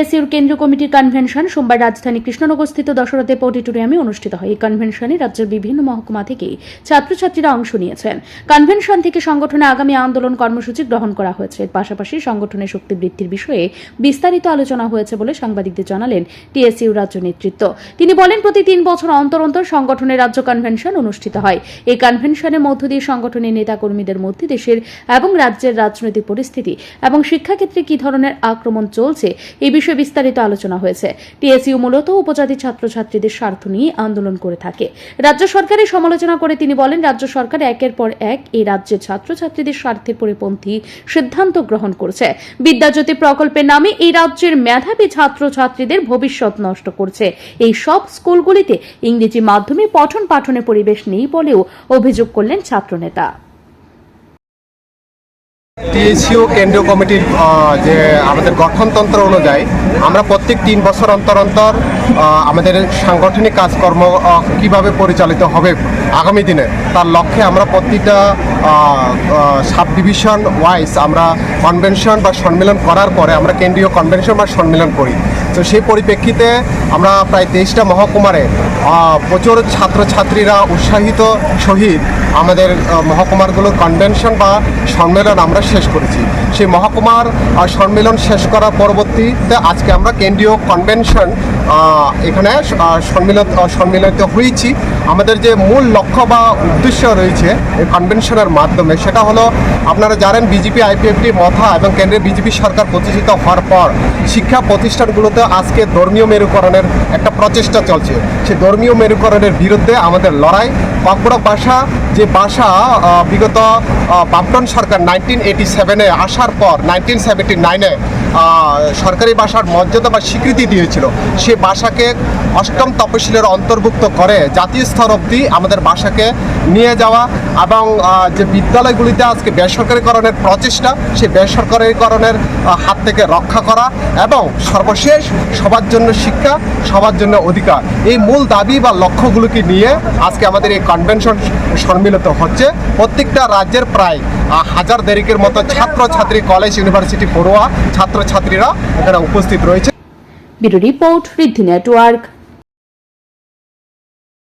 এসইউর কেন্দ্রীয় কমিটির কনভেনশন সোমবার রাজধানী কৃষ্ণনগরস্থিত দশরথদেব অডিটোরিয়ামে অনুষ্ঠিত হয়। এই কনভেনশনে রাজ্যের বিভিন্ন মহকুমা থেকে ছাত্রছাত্রীরা অংশ নিয়েছেন। কনভেনশন থেকে সংগঠনে আগামী আন্দোলন কর্মসূচি গ্রহণ করা হয়েছে। এর পাশাপাশি সংগঠনের শক্তি বৃদ্ধির বিষয়ে বিস্তারিত আলোচনা হয়েছে বলে সাংবাদিকদের জানালেন টিএসইউ রাজ্য নেতৃত্ব। তিনি বলেন, প্রতি তিন বছর অন্তর অন্তর সংগঠনের রাজ্য কনভেনশন অনুষ্ঠিত হয়। এই কনভেনশনের মধ্য দিয়ে সংগঠনের নেতাকর্মীদের মধ্যে দেশের এবং রাজ্যের রাজনৈতিক পরিস্থিতি এবং শিক্ষাক্ষেত্রে কি ধরনের আক্রমণ চলছে এই বিষয়ে বিস্তারিত আলোচনা হয়েছে। টিএসইউ মূলত উপজাতি ছাত্রছাত্রীদের স্বার্থ নিয়ে আন্দোলন করে থাকে। রাজ্য সরকারের সমালোচনা করে তিনি বলেন, রাজ্য সরকার একের পর এক এই রাজ্যের ছাত্রছাত্রীদের স্বার্থের পরিপন্থী সিদ্ধান্ত গ্রহণ করছে। বিদ্যাজ্যোতি প্রকল্পের নামে এই রাজ্যের মেধাবী ছাত্রছাত্রীদের ভবিষ্যৎ নষ্ট করছে। এই সব স্কুলগুলিতে ইংরেজি মাধ্যমে পঠন পাঠনের পরিবেশ নেই বলেও অভিযোগ করলেন ছাত্রনেতা। টিএসইউ কেন্দ্রীয় কমিটির যে আমাদের গঠনতন্ত্র অনুযায়ী আমরা প্রত্যেক তিন বছর অন্তর অন্তর আমাদের সাংগঠনিক কাজকর্ম কীভাবে পরিচালিত হবে আগামী দিনে, তার লক্ষ্যে আমরা প্রতিটা সাব ডিভিশন ওয়াইজ আমরা কনভেনশন বা সম্মেলন করার পরে আমরা কেন্দ্রীয় কনভেনশন বা সম্মেলন করি। তো সেই পরিপ্রেক্ষিতে আমরা প্রায় তেইশটা মহকুমারে প্রচুর ছাত্রছাত্রীরা উৎসাহিত সহিত আমাদের মহকুমারগুলোর কনভেনশন বা সম্মেলন আমরা শেষ করেছি। সেই মহকুমার সম্মেলন শেষ করার পরবর্তীতে আজকে আমরা কেন্দ্রীয় কনভেনশন এখানে সম্মিলিত সম্মিলিত হয়েছি। আমাদের যে মূল লক্ষ্য বা উদ্দেশ্য রয়েছে এই কনভেনশনের মাধ্যমে, সেটা হলো আপনারা জানেন বিজেপি আইপিএফটি মথা এবং কেন্দ্রের বিজেপি সরকার প্রতিষ্ঠিত হওয়ার পর শিক্ষা প্রতিষ্ঠানগুলোতে আজকে ধর্মীয় মেরুকরণের একটা প্রচেষ্টা চলছে। সেই ধর্মীয় মেরুকরণের বিরুদ্ধে আমাদের লড়াই। ককবরক ভাষা যে আহ, বিগত আহ, বামটন সরকার নাইনটিন এইটি সেভেনে আসার পর নাইনটিন সেভেন্টি নাইনে সরকারি ভাষার মর্যাদা বা স্বীকৃতি দিয়েছিল। সে ভাষাকে অষ্টম তপশিলের অন্তর্ভুক্ত করে জাতীয় স্তর অবধি আমাদের ভাষাকে নিয়ে যাওয়া এবং যে বিদ্যালয়গুলিতে আজকে বেসরকারীকরণের প্রচেষ্টা সেই বেসরকারীকরণের হাত থেকে রক্ষা করা এবং সর্বশেষ সবার জন্য শিক্ষা সবার জন্য অধিকার। এই মূল দাবি বা লক্ষ্যগুলোকে নিয়ে আজকে আমাদের এই কনভেনশন সম্মিলিত হচ্ছে। প্রত্যেকটা রাজ্যের প্রায় হাজার দেরিকের মতো ছাত্রছাত্রী কলেজ ইউনিভার্সিটি পড়ুয়া ছাত্রছাত্রীরা এখানে উপস্থিত রয়েছে। Report Riddhi network.